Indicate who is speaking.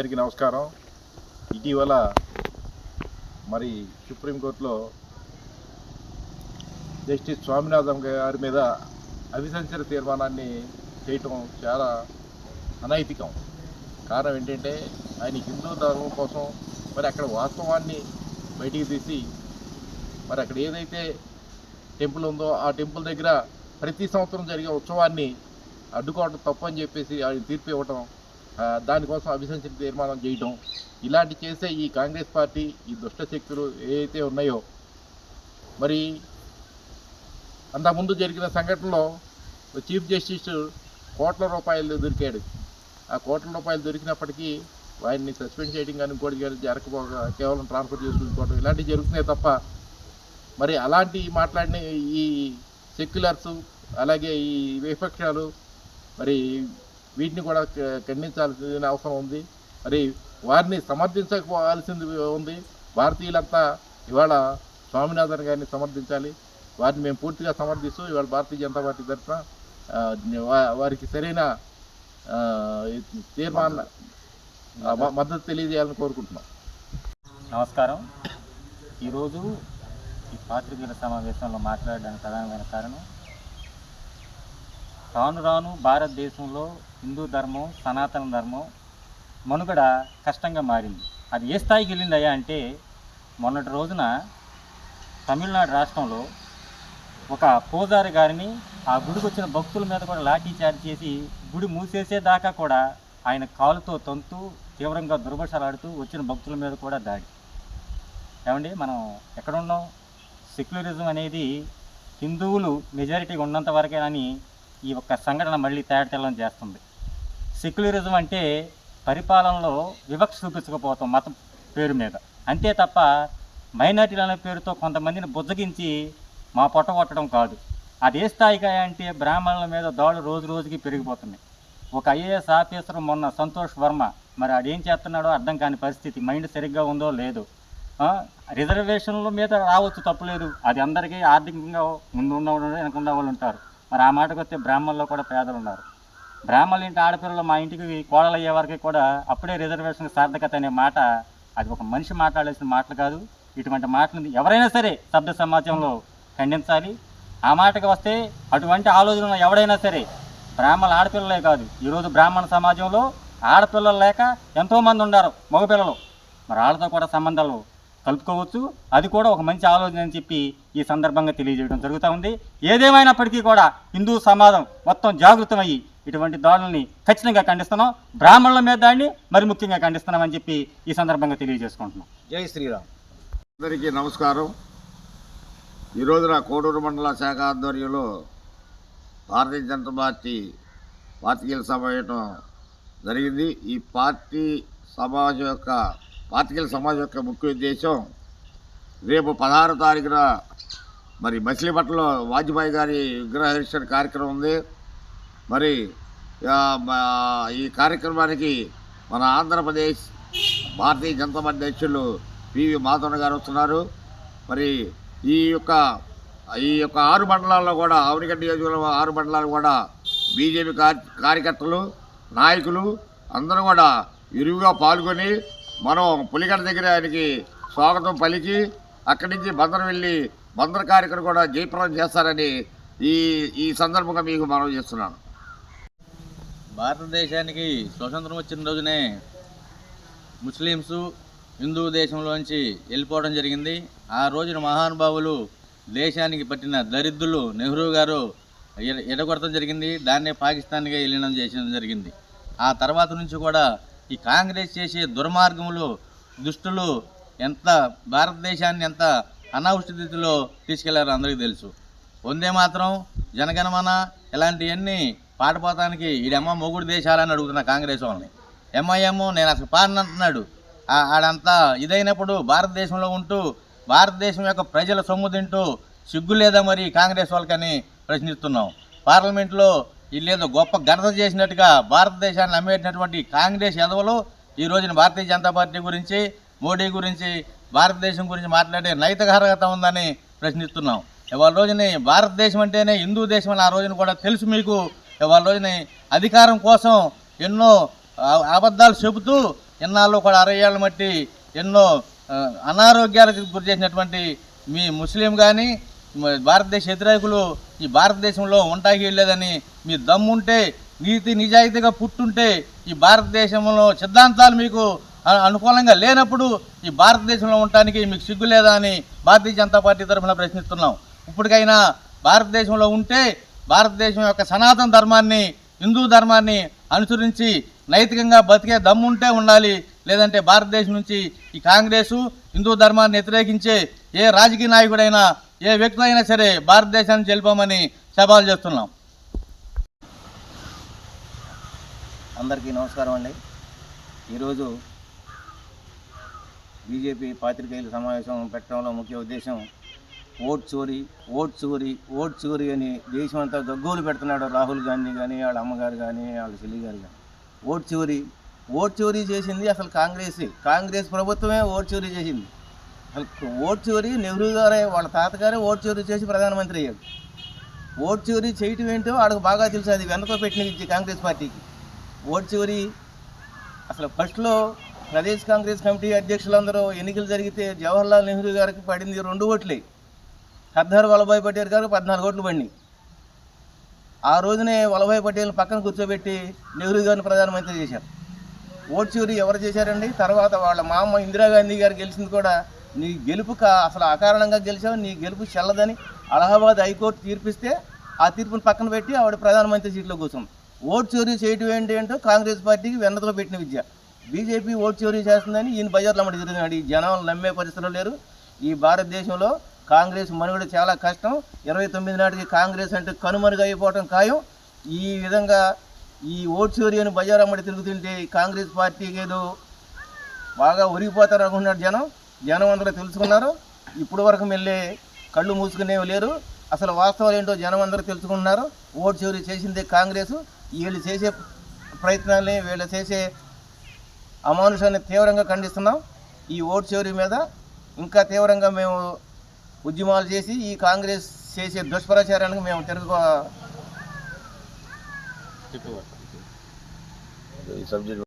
Speaker 1: అందరికీ నమస్కారం. ఇటీవల మరి సుప్రీంకోర్టులో జస్టిస్ స్వామినాథన్ గారి మీద అవిసంచర తీర్మానాన్ని చేయటం చాలా అనైతికం. కారణం ఏంటంటే ఆయన హిందూ ధర్మం కోసం మరి అక్కడ వాస్తవాన్ని బయటికి తీసి మరి అక్కడ ఏదైతే టెంపుల్ ఉందో ఆ టెంపుల్ దగ్గర ప్రతి సంవత్సరం జరిగే ఉత్సవాన్ని అడ్డుకోవడం తప్పని చెప్పేసి ఆయన తీర్పు ఇవ్వటం దానికోసం అభిశంసన తీర్మానం చేయటం. ఇలాంటి చేసే ఈ కాంగ్రెస్ పార్టీ ఈ దుష్ట శక్తులు ఏవైతే ఉన్నాయో మరి అంతకుముందు జరిగిన సంఘటనలో చీఫ్ జస్టిస్ కోట్ల రూపాయలు దొరికాడు. ఆ కోట్ల రూపాయలు దొరికినప్పటికీ వారిని సస్పెండ్ చేయడం కానీ ఇంకోటి కానీ జరగకపోగా కేవలం ట్రాన్స్ఫర్ చేసుకోవడం ఇలాంటివి జరుగుతున్నాయి తప్ప మరి అలాంటి మాట్లాడిన ఈ సెక్యులర్స్ అలాగే ఈ విపక్షాలు మరి వీటిని కూడా ఖండించాల్సిన అవసరం ఉంది. మరి వారిని సమర్థించకపోవాల్సింది ఉంది. భారతీయులంతా ఇవాళ స్వామినాథన్ గారిని సమర్థించాలి. వారిని మేము పూర్తిగా సమర్థిస్తూ ఇవాళ భారతీయ జనతా పార్టీ తరఫున వారికి సరైన ఆ, తీర్మాన మద్దతు తెలియజేయాలని కోరుకుంటున్నాం.
Speaker 2: నమస్కారం. ఈరోజు ఈ పాత్రికేయుల సమావేశంలో మాట్లాడడానికి ప్రధానమైన కారణం రాను రాను భారతదేశంలో హిందూ ధర్మం సనాతన ధర్మం మనుగడ కష్టంగా మారింది. అది ఏ స్థాయికి వెళ్ళిందయ్యా అంటే మొన్నటి రోజున తమిళనాడు రాష్ట్రంలో ఒక పూజారి గారిని ఆ గుడికి వచ్చిన భక్తుల మీద కూడా లాఠీ చార్జ్ చేసి గుడి మూసేసేదాకా కూడా ఆయన కాలుతో తంతు తీవ్రంగా దుర్భషలాడుతూ వచ్చిన భక్తుల మీద కూడా దాడి. ఏమండి మనం ఎక్కడున్నాం సెక్యులరిజం అనేది హిందువులు మెజారిటీగా ఉన్నంత వరకే అని ఈ ఒక్క సంఘటన మళ్ళీ తేటతెల్లం చేస్తుంది. సెక్యులరిజం అంటే పరిపాలనలో వివక్ష చూపించకపోతాం మతం పేరు మీద. అంతే తప్ప మైనార్టీలు అనే పేరుతో కొంతమందిని బుజ్జగించి మా పొట్ట కొట్టడం కాదు. అది ఏ స్థాయికి అంటే బ్రాహ్మణుల మీద దాడులు రోజు రోజుకి పెరిగిపోతున్నాయి. ఒక ఐఏఎస్ ఆఫీసర్ మొన్న సంతోష్ వర్మ మరి ఆడేం చేస్తున్నాడో అర్థం కాని పరిస్థితి మైండ్ సరిగ్గా ఉందో లేదో. రిజర్వేషన్ల మీద రావచ్చు తప్పులేదు అది అందరికీ ఆర్థికంగా ముందు ఉన్న వెనకుండా వాళ్ళు ఉంటారు. మరి ఆ మాటకు వస్తే బ్రాహ్మణుల్లో కూడా పేదలు ఉన్నారు. బ్రాహ్మణుల ఇంటి ఆడపిల్లలు మా ఇంటికి కోడలు అయ్యే వరకు కూడా అప్పుడే రిజర్వేషన్ సార్థకత అనే మాట అది ఒక మనిషి మాట్లాడాల్సిన మాటలు కాదు. ఇటువంటి మాటలు ఎవరైనా సరే శబ్ద సమాజంలో ఖండించాలి. ఆ మాటకి వస్తే అటువంటి ఆలోచన ఎవడైనా సరే బ్రాహ్మణ ఆడపిల్లలే కాదు. ఈరోజు బ్రాహ్మణ సమాజంలో ఆడపిల్లలు లేక ఎంతోమంది ఉన్నారు మగపిల్లలు. మరి వాళ్ళతో కూడా సంబంధాలు కలుపుకోవచ్చు. అది కూడా ఒక మంచి ఆలోచన అని చెప్పి ఈ సందర్భంగా తెలియజేయడం జరుగుతూ ఉంది. ఏదేమైనప్పటికీ కూడా హిందూ సమాజం మొత్తం జాగృతమయ్యి ఇటువంటి దాడుల్ని ఖచ్చితంగా ఖండిస్తున్నాం. బ్రాహ్మణుల మీద దాన్ని మరి ముఖ్యంగా ఖండిస్తున్నామని చెప్పి ఈ సందర్భంగా తెలియజేసుకుంటున్నాం.
Speaker 1: జై శ్రీరామ్.
Speaker 3: అందరికీ నమస్కారం. ఈరోజు నా కోడూరు మండల శాఖ ఆధ్వర్యంలో భారతీయ జనతా పార్టీ పార్టీల సమావేశం జరిగింది. ఈ పార్టీ సమాజం యొక్క పార్టీల సమాజం యొక్క ముఖ్య ఉద్దేశం రేపు పదహారు తారీఖున మరి మచిలీపట్నంలో వాజ్పేయి గారి విగ్రహ కార్యక్రమం ఉంది. మరి ఈ కార్యక్రమానికి మన ఆంధ్రప్రదేశ్ భారతీయ జనతా పార్టీ అధ్యక్షులు పివి మాధవన్ గారు వస్తున్నారు. మరి ఈ యొక్క ఈ యొక్క ఆరు మండలాల్లో కూడా ఆవునిగడ్డ నియోజకవర్గం ఆరు మండలాలు కూడా బీజేపీ కార్యకర్తలు నాయకులు అందరూ కూడా విరివిగా పాల్గొని మనం పులిగడ్డ దగ్గర ఆయనకి స్వాగతం పలికి అక్కడి నుంచి బందరు వెళ్ళి బందర్ కార్యక్రమం కూడా జయప్రదం చేస్తారని ఈ ఈ సందర్భంగా మీకు మనం చేస్తున్నాను.
Speaker 4: భారతదేశానికి స్వతంత్రం వచ్చిన రోజునే ముస్లిమ్స్ హిందూ దేశంలోంచి వెళ్ళిపోవడం జరిగింది. ఆ రోజున మహానుభావులు దేశానికి పట్టిన దరిద్రులు నెహ్రూ గారు ఎడగొడతం ఎడగొడటం జరిగింది. దాన్నే పాకిస్తాన్గా వెళ్ళడం చేసడం జరిగింది. ఆ తర్వాత నుంచి కూడా ఈ కాంగ్రెస్ చేసే దుర్మార్గములు దుష్టులు ఎంత భారతదేశాన్ని ఎంత అనావృష్టి స్థితిలో తీసుకెళ్ళారో అందరికీ తెలుసు. వందే మాత్రం జనగణమన ఇలాంటివన్నీ పాటపోతానికి ఈడమ్మ మొగుడు దేశాలని అడుగుతున్న కాంగ్రెస్ వాళ్ళని. ఎంఐఎం నేను అసలు పాడనంటున్నాడు ఆడంతా ఇదైనప్పుడు భారతదేశంలో ఉంటూ భారతదేశం యొక్క ప్రజల సొమ్ము తింటూ సిగ్గు లేదా మరి కాంగ్రెస్ వాళ్ళకని ప్రశ్నిస్తున్నాం. పార్లమెంట్లో వీళ్ళేదో గొప్ప ఘనత చేసినట్టుగా భారతదేశాన్ని అమ్మేటటువంటి కాంగ్రెస్ ఎదవలు ఈ రోజున భారతీయ జనతా పార్టీ గురించి మోడీ గురించి భారతదేశం గురించి మాట్లాడే నైతిక అర్హత ఉందని ప్రశ్నిస్తున్నాం. ఇవాళ రోజుని భారతదేశం అంటేనే హిందూ దేశం అని ఆ రోజున కూడా తెలుసు మీకు. ఇవాళ రోజుని అధికారం కోసం ఎన్నో అబద్ధాలు చెబుతూ ఎన్నాళ్ళు కూడా అరవై ఏళ్ళ మట్టి ఎన్నో అనారోగ్యాలకు గురి చేసినటువంటి మీ ముస్లిం కానీ భారతదేశ వ్యతిరేకులు ఈ భారతదేశంలో ఉంటాకి లేదని మీ దమ్ముంటే నీతి నిజాయితీగా పుట్టుంటే ఈ భారతదేశంలో సిద్ధాంతాలు మీకు అనుకూలంగా లేనప్పుడు ఈ భారతదేశంలో ఉండటానికి మీకు సిగ్గు లేదా అని భారతీయ జనతా పార్టీ తరఫున ప్రశ్నిస్తున్నాం. ఇప్పటికైనా భారతదేశంలో ఉంటే భారతదేశం యొక్క సనాతన ధర్మాన్ని హిందూ ధర్మాన్ని అనుసరించి నైతికంగా బతికే దమ్ముంటే ఉండాలి. లేదంటే భారతదేశం నుంచి ఈ కాంగ్రెసు హిందూ ధర్మాన్ని వ్యతిరేకించే ఏ రాజకీయ నాయకుడైనా ఏ వ్యక్తి అయినా సరే భారతదేశాన్ని చెల్పామని సవాల్ చేస్తున్నాం.
Speaker 5: అందరికీ నమస్కారం అండి. ఈరోజు బీజేపీ పాత్రికేయుల సమావేశం పెట్టడంలో ముఖ్య ఉద్దేశం ఓట్ చోరీ ఓట్ చోరీ ఓట్ చోరీ అని దేశం అంతా పెడుతున్నాడు రాహుల్ గాంధీ కానీ వాళ్ళ అమ్మగారు కానీ వాళ్ళ చెల్లి గారు కానీ ఓట్ చోరీ ఓట్ చోరీ చేసింది అసలు కాంగ్రెస్. కాంగ్రెస్ ప్రభుత్వమే ఓట్ చోరీ చేసింది. అసలు ఓట్ చోరీ నెహ్రూ గారే వాళ్ళ తాతగారే ఓట్ చోరీ చేసి ప్రధానమంత్రి అయ్యాడు. ఓట్ చోరీ చేయటం ఏంటో వాళ్ళకి బాగా తెలుసు అది వెనక పెట్టిన విద్య కాంగ్రెస్ పార్టీకి. ఓట్ చోరీ అసలు ఫస్ట్లో ప్రదేశ్ కాంగ్రెస్ కమిటీ అధ్యక్షులందరూ ఎన్నికలు జరిగితే జవహర్లాల్ నెహ్రూ గారికి పడింది రెండు ఓట్లే. సర్దార్ వల్లభాయ్ పటేల్ గారు పద్నాలుగు ఓట్లు పడినాయి. ఆ రోజునే వల్లభాయ్ పటేల్ పక్కన కూర్చోబెట్టి నెహ్రూ గారిని ప్రధానమంత్రి చేశారు. ఓట్ చోరీ ఎవరు చేశారండి? తర్వాత వాళ్ళ మా అమ్మ ఇందిరాగాంధీ గారు గెలిచింది కూడా నీ గెలుపు అసలు అకారణంగా గెలిచావు నీ గెలుపు చెల్లదని అలహాబాద్ హైకోర్టు తీర్పిస్తే ఆ తీర్పుని పక్కన పెట్టి ఆవిడ ప్రధానమంత్రి సీట్లో కూర్చుంది. ఓట్ చోరీ చేయటం ఏంటి ఏంటో కాంగ్రెస్ పార్టీకి వెన్నతో పెట్టిన విద్య. బీజేపీ ఓట్ చోరీ చేస్తుందని ఈయన బజార్లో అమ్మడి జరిగింది ఈ జనం నమ్మే పరిస్థితులు లేరు. ఈ భారతదేశంలో కాంగ్రెస్ మనుగడ చాలా కష్టం. ఇరవై తొమ్మిది నాటికి కాంగ్రెస్ అంటే కనుమరుగైపోవటం ఖాయం. ఈ విధంగా ఈ ఓట్ చోరీ అని తిరుగుతుంటే ఈ కాంగ్రెస్ పార్టీకి ఏదో బాగా ఒరిగిపోతారు అనుకున్నారు జనం. జనం అందరూ తెలుసుకున్నారు. ఇప్పుడు వరకు వెళ్ళే కళ్ళు మూసుకునేవి లేరు. అసలు వాస్తవాలు ఏంటో జనం అందరూ తెలుసుకున్నారు ఓటు చోరీ చేసిందే కాంగ్రెస్. వీళ్ళు చేసే ప్రయత్నాల్ని వీళ్ళు చేసే అమానుషాన్ని తీవ్రంగా ఖండిస్తున్నాం. ఈ ఓటు చోరీ మీద ఇంకా తీవ్రంగా మేము ఉద్యమాలు చేసి ఈ కాంగ్రెస్ చేసే దుష్ప్రచారానికి మేము తిరుగు
Speaker 3: ఈ సబ్జెక్ట్